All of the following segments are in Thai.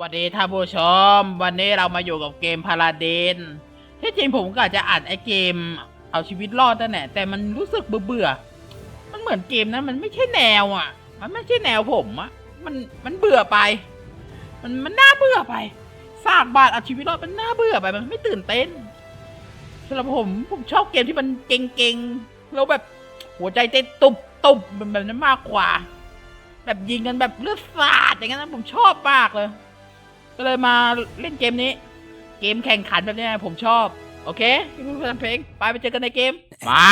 วัสดีท่านผู้ชม วันนี้เรามาอยู่กับเกมพาราเดนที่จริงผมก็อาจจะอัดไอเกม เอาชีวิตรอดนั่นแหละแต่มันรู้สึกเบื่อๆมันเหมือนเกมนั้นมันไม่ใช่แนวอะ มันไม่ใช่แนวผมอะมันมันเบื่อไป มันมันน่าเบื่อไปสร้างบ้านเอาชีวิตรอดมันน่าเบื่อไปมันไม่ตื่นเต้นสำหรับผมผมชอบเกมที่มันเก่งๆแล้วแบบหัวใจเต้นตุบตุบแบบนั้นมากกว่า แบบยิงกันแบบเลือดสาดอย่างนั้นผมชอบมากเลย ก็เลยมาเล่นเกมนี้ เกมแข่งขันแบบนี้ผมชอบ โอเคพี่ผู้ฟังเพลงไปไปเจอกันในเกม มา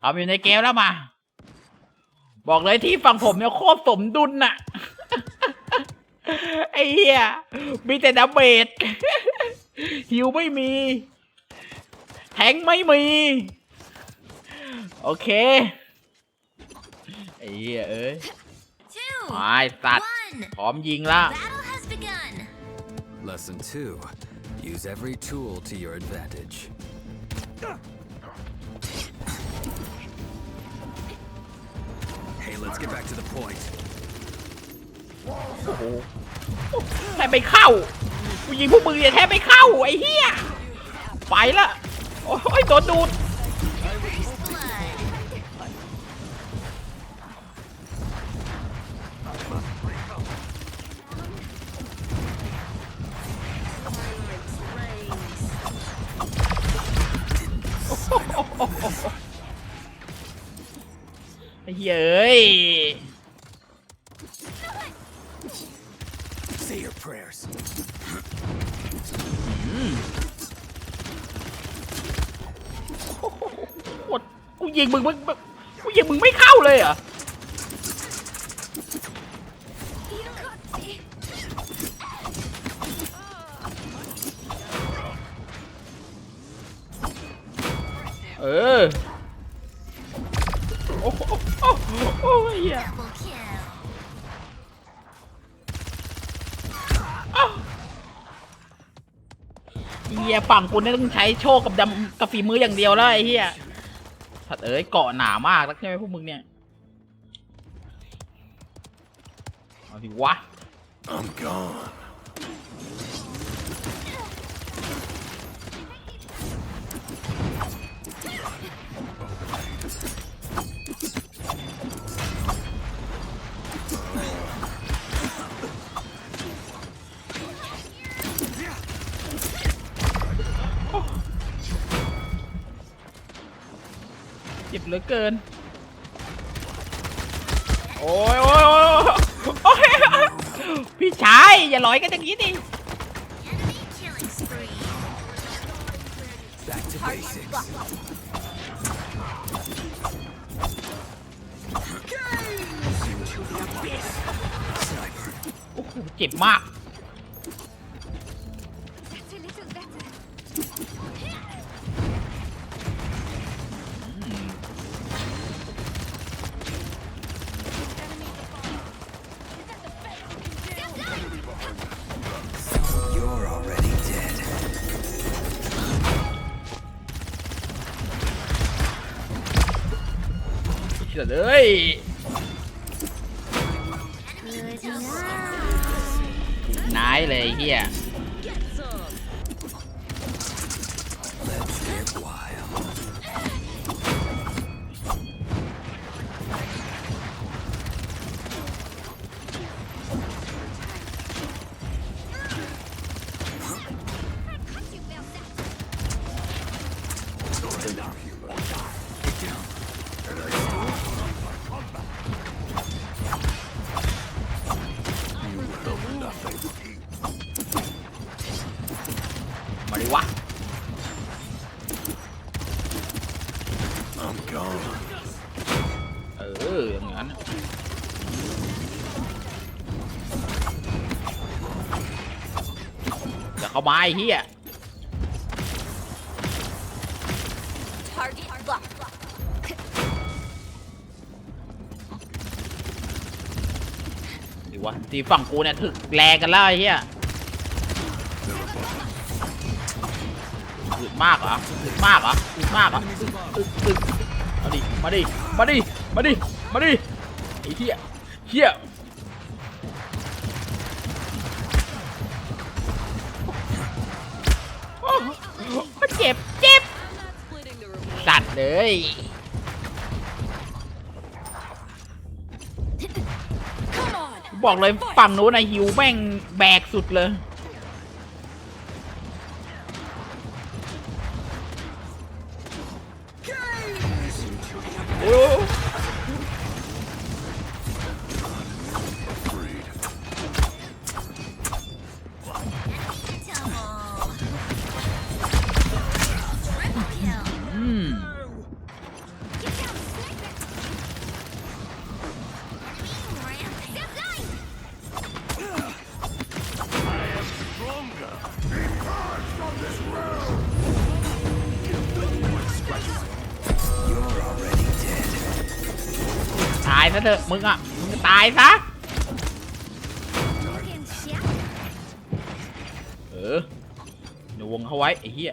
เอาอยู่ในเกมแล้วมา บอกเลยที่ฝั่งผมเนี่ยโคตรสมดุลน่ะ ไอ้เหี้ยมีแต่ดาเมจฮิวไม่มี แทงค์ไม่มี โอเค ไอ้เหี้ยเอ้ย Two, ไอ้สัตว์ one. พร้อมยิงละ Battle has begun. Lesson 2 Use every tool to your advantage. Hey, let's get back to the point. แทบไม่เข้ากูยิงพวกมึงเนี่ยแทบไม่เข้า ไอ้เหี้ย ไปละ โอ้ยโดนดูด กูยิงมึงมึงมึงกูยิงมึงไม่เข้าเลยเหรอเออ โอ้โหโอ้โหโอ้ยเฮ้ยเฮียฝั่งกูเนี่ยต้องใช้โชคกับดำกับฝีมืออย่างเดียวแล้วไอ้เฮีย สัตว์เอ้ยเกาะหนามากแล้วใช่ไหมพวกมึงเนี่ยเอาสิวะ I'm gone. เจ็บเหลือเกิน โอ้ยโอ้ยโอ้ยโอ้ยพี่ชาย อย่าลอยกันอย่างนี้ดิ Enemy killing spree. Back to basics. โอ้โหเจ็บมาก เฉยเลย Good enough. นายเลยไอ้เฮีย เออ อย่างนั้นอย่าเข้ามาไอ้เฮีย Target locked. ดิวะทีฝั่งกูเนี่ยถึกแรงกันแล้วไอ้เฮียอึดมากเหรออึดมากเหรออึดมากเหรออึดอึด มาดิ มาดิ มาดิ มาดิ ไอ้เหี้ยเหี้ยโมันเจ็บ เจ็บ ตัดเลย บอกเลยฝั่งน้นนะหิวแม่งแบกสุดเลย ตายซะเถอะมึงอะ มึงตายซะ เออเดี๋ยววงเขาไว้ไอ้เหี้ย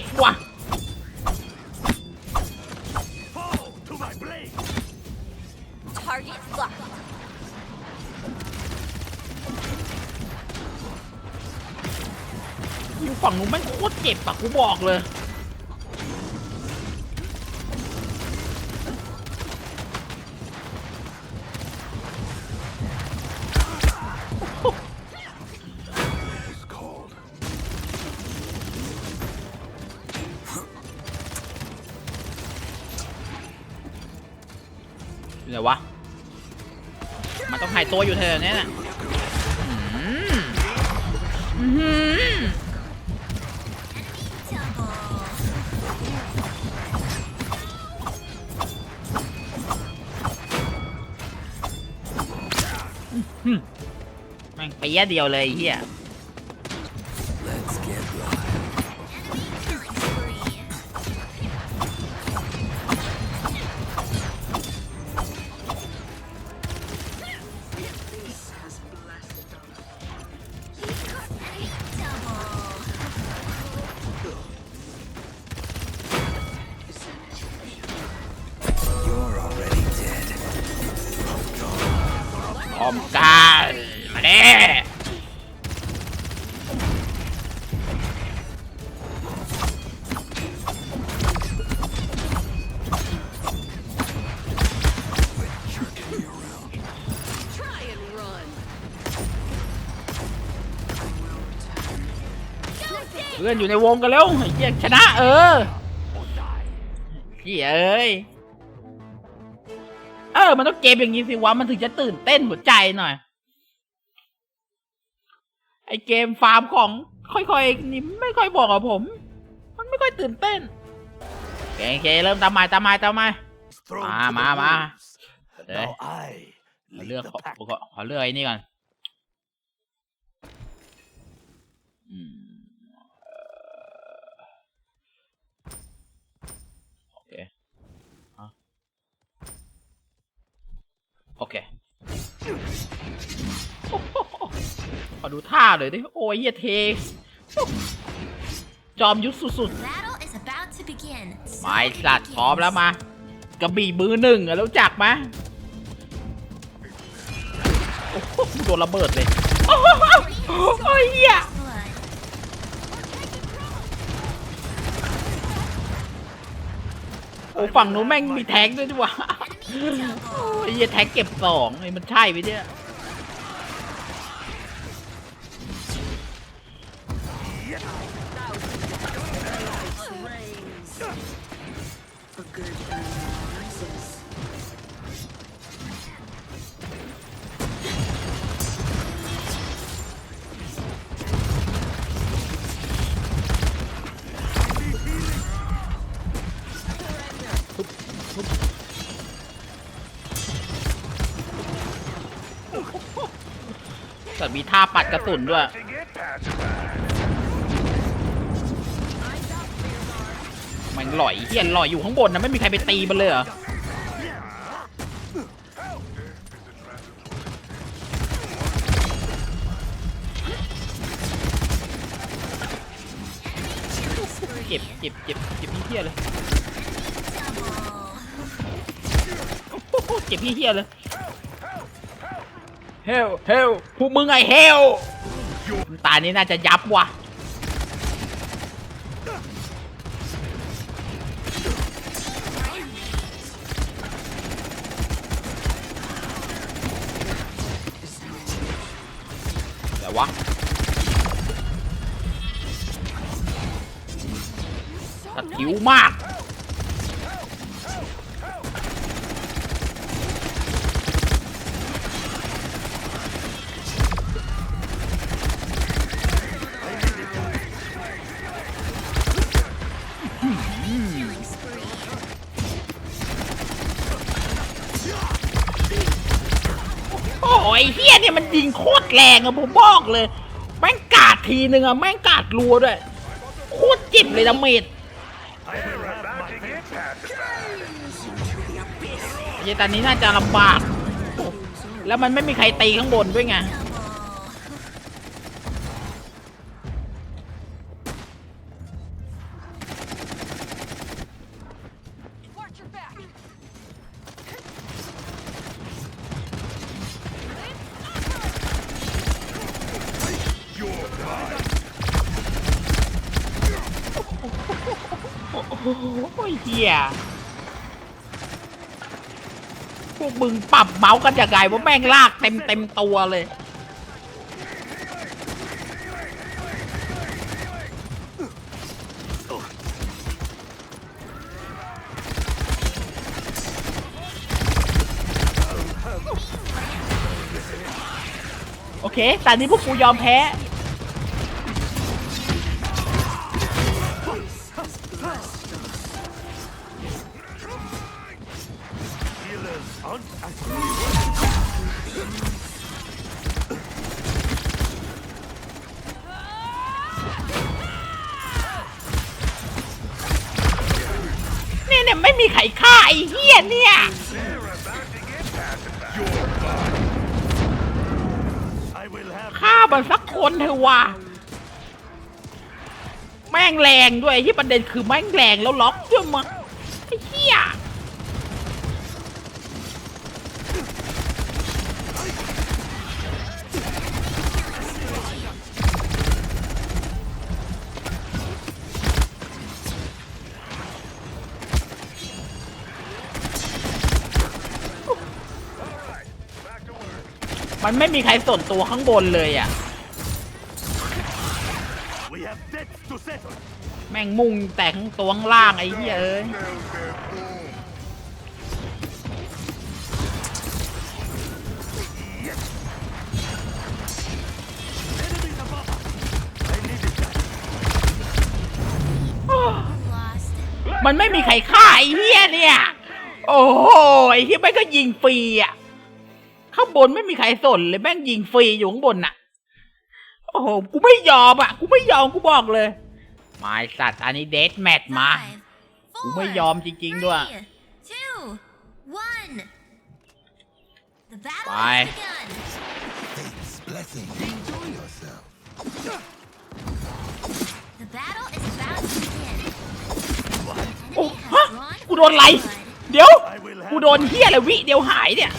เจ็บอะกูบอกเลย เดี๋ยววะ มันต้องหายตัวอยู่เธอเนี่ยนะอืมอื้อ เปียะเดียวเลยไอ้เฮีย พื่อนอยู่ในวงกันแล้วไอ้เหี้ยชนะ เออเหี้ยเอ้ยเออ มันต้องเกมอย่างนี้สิวะ มันถึงจะตื่นเต้นหัวใจหน่อย ไอเกมฟาร์มของค่อยๆนี่ไม่ค่อยบอกกับผม มันไม่ค่อยตื่นเต้นโอเคโอเคเริ่มตามมาตามมาตามมา Thrown Ah, to the ma, ma. wolves. Để. Now I ขอ lead เลือกขอขอเลือกไอ้นี่ก่อน อืม ขอดูท่าหน่อยดิ โอ้ยเหี้ยเทจอมยุทธสุด Battle is about to begin. ๆไม้สัตว์พร้อมแล้วมากระบี่มือหนึ่งอะรู้จักไหมโอ้โหโดนระเบิดเลย โอ้โหโอ้ยเหี้ย Blood. โอ้ฝั่งนู้นแม่งมีแท็กด้วยดีกว่า Enemy โอ้ double. ยเหี้ยแท็กเก็บสองไอ้มันใช่ไหมเนี่ย มีท่าปัดกระสุนด้วย มันลอยเฮียนลอยอยู่ข้างบนนะไม่มีใครไปตีมันเลยเหรอเก็บเก็บเก็บเก็บพี่เฮียเลย เก็บพี่เฮียเลย เฮลเฮลพวกมึงไงเฮลตานี้น่าจะยับว่ะแต่วะตัดผิวมาก แรงอะผมบอกเลย แม่งกาดทีนึงอะแม่งกาดรัวด้วย โคตรเจ็บเลยดาเมจไอ้ตอนนี้น่าจะลำบาก แล้วมันไม่มีใครตีข้างบนด้วยไง วกมึงปรับเมาส์กันยังไงว่าแม่งลากเต็มเต็มตัวเลย โอเคแตอนนี้พวกกูยอมแพ้ เนี่ยเนี่ยไม่มีใครฆ่าไอ้เหี้ยเนี่ยฆ่ามันสักคนเถอะวะแม่งแรงด้วยที่ประเด็นคือแม่งแรงแล้วล็อกด้วยมั้งไอ้เหี้ย มันไม่มีใครสนตัวข้างบนเลยอะ We have debts to settle. แม่งมุ่งแต่ข้างตัวข้างล่างไอ้เหี้ยเอ้ย Enemies above us. I needed that. Lost. มันไม่มีใครฆ่าไอ้เหี้ยเนี่ย โอ้โหไอ้เหี้ยแม่งก็ยิงฟรีอะข้างบนไม่มีใครสนเลยแม่งยิงฟรีอยู่ข้างบนน่ะ โอ้โห กูไม่ยอมอะ กูไม่ยอมกูบอกเลยไมาสัตว์อันนี้เดทแมทมา Five, กูไม่ four, ยอมจริง ๆ ด้วย three, two, one. The battle Bye. has begun. blessing. Enjoy yourself. The battle is about to begin. โอ้ Enemy ฮะ has drawn กูโดนอะไร blood. เดี๋ยว กูโดนเหี้ยอะไรวิ เดียวหายเนี่ย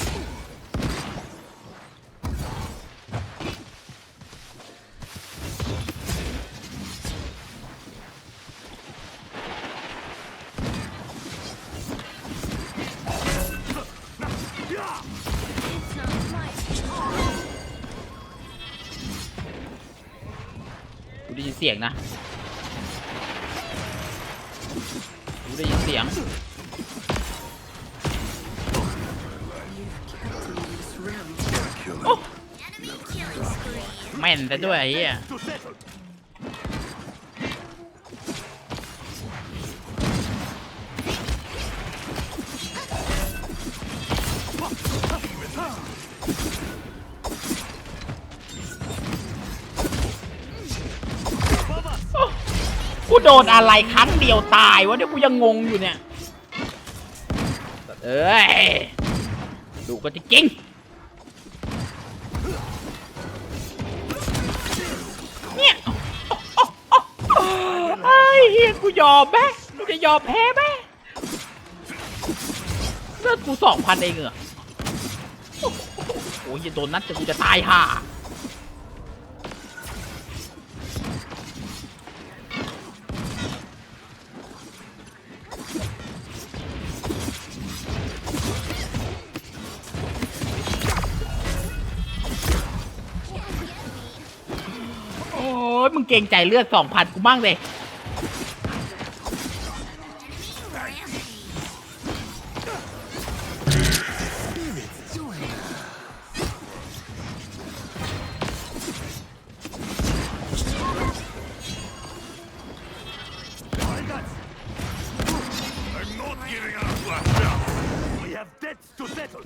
สียงนะกูได้ยินเสียง Enemy killing spree. แม่นแต่ด้วยไอ้เหี้ย กูโดนอะไรครั้งเดียวตายวะเดี๋ยวกูยังงงอยู่เนี่ย เอ้ย ดูก็จริงเนี่ยไอ้เฮียกูยอมไหมกูจะยอมแพ้ไหมเลือดกูสองพันเองเหรอโอ้โอ้ยอย่าโดนนัดจะกูจะตายห่า มึงเกรงใจเลือดสองพันกูบ้างเลย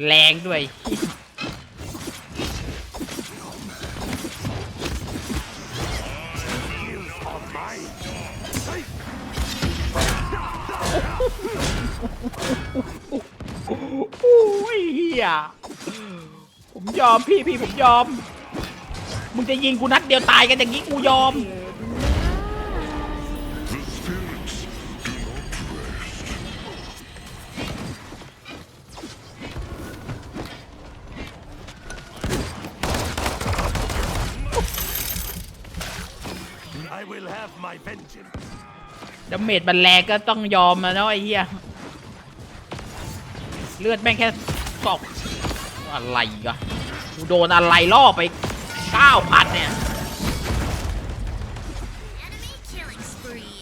แรงด้วย ยอมพี่พี่ผมยอม มึงจะยิงกูนัดเดียวตายกันอย่างนี้กูยอม I will have my vengeance. ดาเมจมันแรงก็ต้องยอมนะเนาะไอ้เหี้ยเลือดแม่งแค่สอกอะไรกะ กูโดนอะไรล่อไปเก้าพันเนี่ย Enemy killing spree.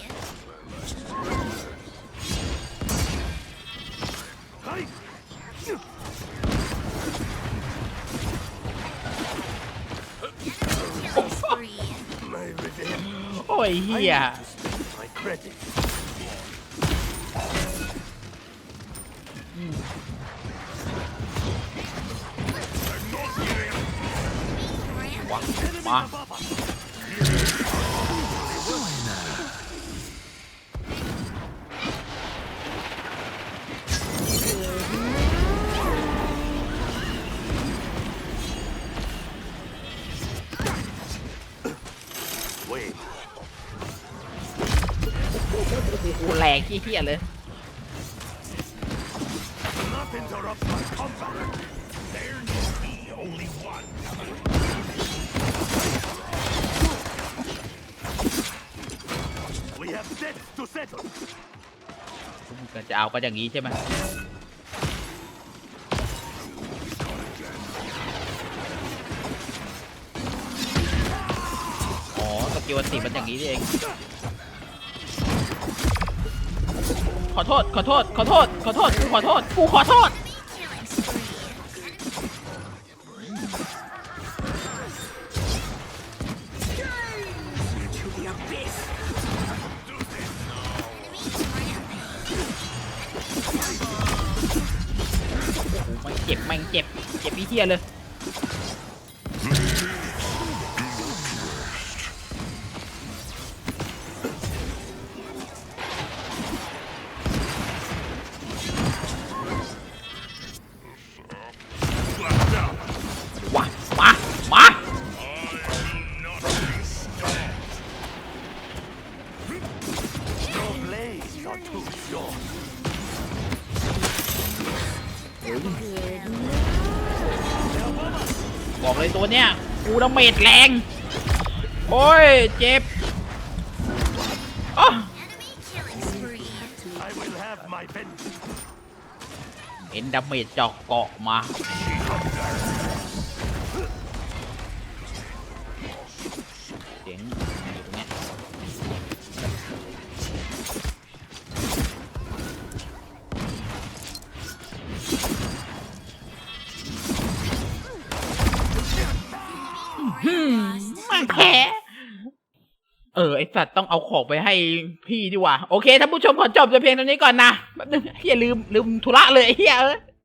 Hey, Killing spree. my revenge. โอ้ยเหี้ย วะ มา above us. เกูแรงเหี้ยเลย Debt to settle. จะเอาก็อย่างนี้ใช่ไหม อ๋อสกิลอันติมันอย่างนี้นี่เอง ขอโทษ ขอโทษ ขอโทษ ขอโทษ กูขอโทษ กูขอโทษ เจ็บเจ็บอีเทียเลย เมจแรง โอ้ย เจ็บอ๋อ Enemy killing spree. I will have my vengeance. เห็นดาเมจเจอกเกาะมา ออไอสัตว์ต้องเอาของไปให้พี่ดีกว่า โอเคท่านผู้ชมขอจบจะเพียงเท่านี้ก่อนนะแป๊บนึงอย่าลืมลืมธุระเลยไอ้เฮียเออ